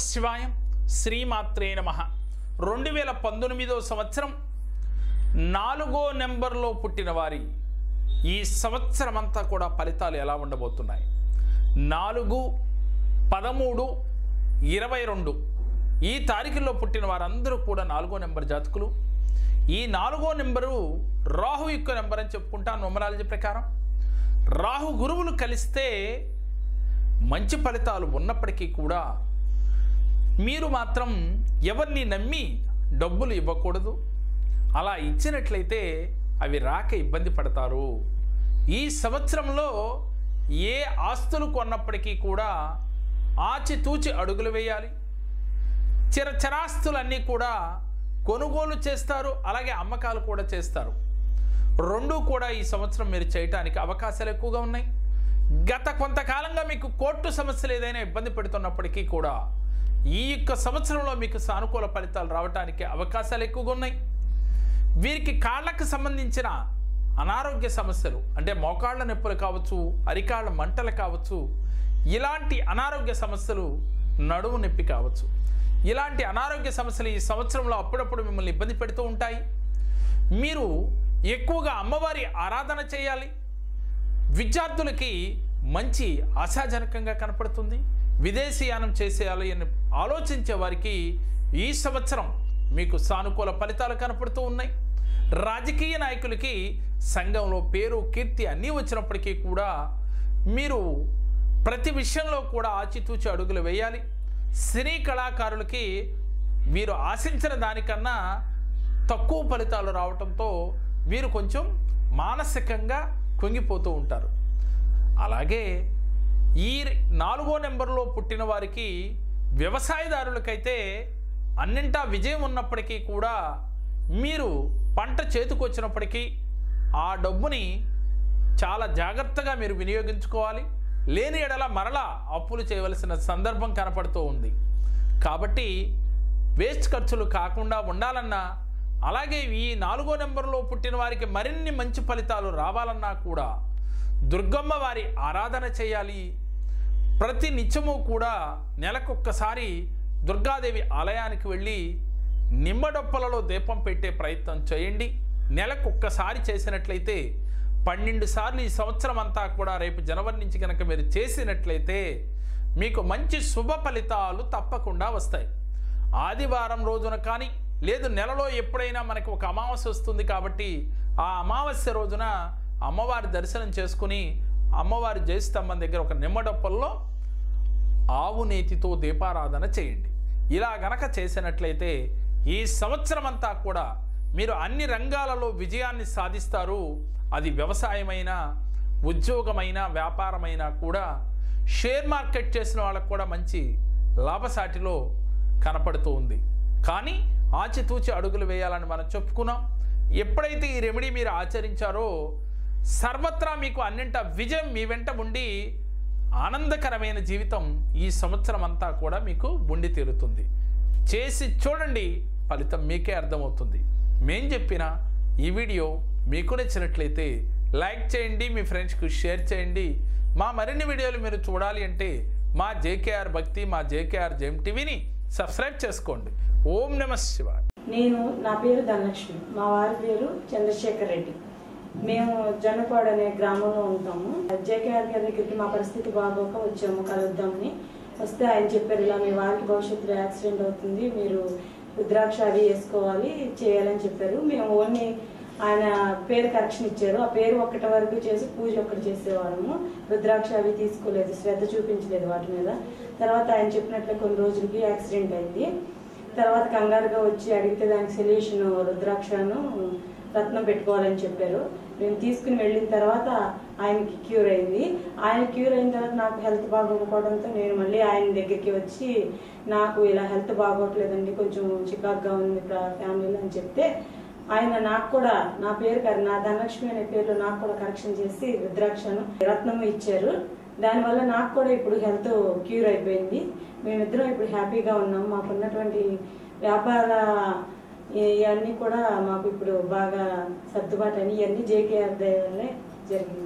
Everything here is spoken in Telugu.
శివాయం శ్రీమాత్రే నమ. రెండు వేల పంతొమ్మిదో సంవత్సరం నాలుగో నెంబర్లో పుట్టిన వారి ఈ సంవత్సరం అంతా కూడా ఫలితాలు ఎలా ఉండబోతున్నాయి? నాలుగు పదమూడు ఇరవై రెండు. ఈ తారీఖుల్లో పుట్టిన వారందరూ కూడా నాలుగో నెంబర్ జాతకులు. ఈ నాలుగో నెంబరు రాహు యొక్క నెంబర్ అని చెప్పుకుంటా నొమరాలజీ ప్రకారం. రాహు గురువులు కలిస్తే మంచి ఫలితాలు ఉన్నప్పటికీ కూడా మీరు మాత్రం ఎవరిని నమ్మి డబ్బులు ఇవ్వకూడదు? అలా ఇచ్చినట్లయితే అవి రాక ఇబ్బంది పడతారు. ఈ సంవత్సరంలో ఏ ఆస్తులు కొన్నప్పటికీ కూడా ఆచితూచి అడుగులు వేయాలి. చిరచరాస్తులన్నీ కూడా కొనుగోలు చేస్తారు అలాగే అమ్మకాలు కూడా చేస్తారు. రెండూ కూడా ఈ సంవత్సరం మీరు చేయటానికి అవకాశాలు ఎక్కువగా ఉన్నాయి. గత కొంతకాలంగా మీకు కోర్టు సమస్యలు ఏదైనా ఇబ్బంది పెడుతున్నప్పటికీ కూడా ఈ యొక్క సంవత్సరంలో మీకు సానుకూల ఫలితాలు రావడానికి అవకాశాలు ఎక్కువగా ఉన్నాయి. వీరికి కాళ్ళకు సంబంధించిన అనారోగ్య సమస్యలు అంటే మోకాళ్ళ నొప్పులు కావచ్చు అరికాళ్ళ మంటలు కావచ్చు ఇలాంటి అనారోగ్య సమస్యలు నడుము నొప్పి కావచ్చు. ఇలాంటి అనారోగ్య సమస్యలు ఈ సంవత్సరంలో అప్పుడప్పుడు మిమ్మల్ని ఇబ్బంది పెడుతూ ఉంటాయి. మీరు ఎక్కువగా అమ్మవారి ఆరాధన చేయాలి. విద్యార్థులకి మంచి ఆశాజనకంగా కనపడుతుంది. విదేశీయానం చేసేయాలి అని ఆలోచించే వారికి ఈ సంవత్సరం మీకు సానుకూల ఫలితాలు కనపడుతూ ఉన్నాయి. రాజకీయ నాయకులకి సంఘంలో పేరు కీర్తి అన్నీ వచ్చినప్పటికీ కూడా మీరు ప్రతి విషయంలో కూడా ఆచితూచి అడుగులు వేయాలి. సినీ కళాకారులకి మీరు ఆశించిన దానికన్నా తక్కువ ఫలితాలు రావటంతో వీరు కొంచెం మానసికంగా కుంగిపోతూ ఉంటారు. అలాగే ఈ నాలుగో నెంబర్లో పుట్టిన వారికి వ్యవసాయదారులకైతే అన్నింటా విజయం ఉన్నప్పటికీ కూడా మీరు పంట చేతికి వచ్చినప్పటికీ ఆ డబ్బుని చాలా జాగ్రత్తగా మీరు వినియోగించుకోవాలి. లేని ఎడల మరలా అప్పులు చేయవలసిన సందర్భం కనపడుతూ ఉంది. కాబట్టి వేస్ట్ ఖర్చులు కాకుండా ఉండాలన్నా అలాగే ఈ నాలుగో నెంబర్లో పుట్టిన వారికి మరిన్ని మంచి ఫలితాలు రావాలన్నా కూడా దుర్గమ్మ వారి ఆరాధన చేయాలి. ప్రతి నిత్యము కూడా నెలకొక్కసారి దుర్గాదేవి ఆలయానికి వెళ్ళి నిమ్మడొప్పలలో దీపం పెట్టే ప్రయత్నం చేయండి. నెలకొక్కసారి చేసినట్లయితే పన్నెండు సార్లు ఈ సంవత్సరం అంతా కూడా రేపు జనవరి నుంచి కనుక మీరు చేసినట్లయితే మీకు మంచి శుభ ఫలితాలు తప్పకుండా వస్తాయి. ఆదివారం రోజున కానీ లేదు నెలలో ఎప్పుడైనా మనకి ఒక అమావాస్య వస్తుంది కాబట్టి ఆ అమావాస్య రోజున అమ్మవారి దర్శనం చేసుకుని అమ్మవారి జయస్తంభం దగ్గర ఒక నిమ్మడొప్పల్లో ఆవు నేతితో దీపారాధన చేయండి. ఇలా గనక చేసినట్లయితే ఈ సంవత్సరం అంతా కూడా మీరు అన్ని రంగాలలో విజయాన్ని సాధిస్తారు. అది వ్యవసాయమైనా ఉద్యోగమైనా వ్యాపారమైనా కూడా షేర్ మార్కెట్ చేసిన వాళ్ళకు కూడా మంచి లాభసాటిలో కనపడుతూ ఉంది. కానీ ఆచితూచి అడుగులు వేయాలని మనం చెప్పుకున్నాం. ఎప్పుడైతే ఈ రెమెడీ మీరు ఆచరించారో సర్వత్రా మీకు అన్నింట విజయం మీ వెంట ఉండి ఆనందకరమైన జీవితం ఈ సంవత్సరం అంతా కూడా మీకు ఉండి తీరుతుంది. చేసి చూడండి ఫలితం మీకే అర్థమవుతుంది. మేం చెప్పిన ఈ వీడియో మీకు నచ్చినట్లయితే లైక్ చేయండి మీ ఫ్రెండ్స్కి షేర్ చేయండి. మా మరిన్ని వీడియోలు మీరు చూడాలి అంటే మా జేకేఆర్ భక్తి మా జేకేఆర్ జెమ్ టీవీని సబ్స్క్రైబ్ చేసుకోండి. ఓం నమ శివ నేను నా పేరు ధనలక్ష్మి మా వారి పేరు చంద్రశేఖర్ రెడ్డి. మేము జనపాడు అనే గ్రామంలో ఉంటాము. జేకేఆర్ గారి దగ్గరికి మా పరిస్థితి బాగోక వచ్చాము కలుద్దామని. వస్తే ఆయన చెప్పారు ఇలా మీ వారికి భవిష్యత్తులో యాక్సిడెంట్ అవుతుంది మీరు రుద్రాక్ష అవి వేసుకోవాలి చేయాలని చెప్పారు. మేము ఓన్లీ ఆయన పేరు కరెక్షన్ ఇచ్చారు. ఆ పేరు ఒక్కటి వరకు చేసి పూజ ఒక్కటి చేసేవాళ్ళము. రుద్రాక్ష అవి తీసుకోలేదు శ్రద్ధ చూపించలేదు వాటి మీద. తర్వాత ఆయన చెప్పినట్లు కొన్ని రోజులకి యాక్సిడెంట్ అయింది. తర్వాత కంగారుగా వచ్చి అడిగితే దానికి సొల్యూషన్ రుద్రాక్షను రత్నం పెట్టుకోవాలని చెప్పారు. మేము తీసుకుని వెళ్ళిన తర్వాత ఆయనకి క్యూర్ అయింది. ఆయన క్యూర్ అయిన తర్వాత నాకు హెల్త్ బాగోకపోవడంతో నేను మళ్ళీ ఆయన దగ్గరికి వచ్చి నాకు ఇలా హెల్త్ బాగోట్లేదండి కొంచెం చికాగ్గా ఉంది ఫ్యామిలీలో అని చెప్తే ఆయన నాకు కూడా నా పేరు కర- నా ధనలక్ష్మి అనే పేరులో నాకు కూడా కరెక్షన్ చేసి రుద్రాక్షను రత్నము ఇచ్చారు. దానివల్ల నాకు కూడా ఇప్పుడు హెల్త్ క్యూర్ అయిపోయింది. మేమిద్దరం ఇప్పుడు హ్యాపీగా ఉన్నాం. మాకున్నటువంటి వ్యాపార ఇవన్నీ కూడా మాకు ఇప్పుడు బాగా సర్దుబాటు అని ఇవన్నీ జేకేఆర్ దయ వల్లే జరిగింది.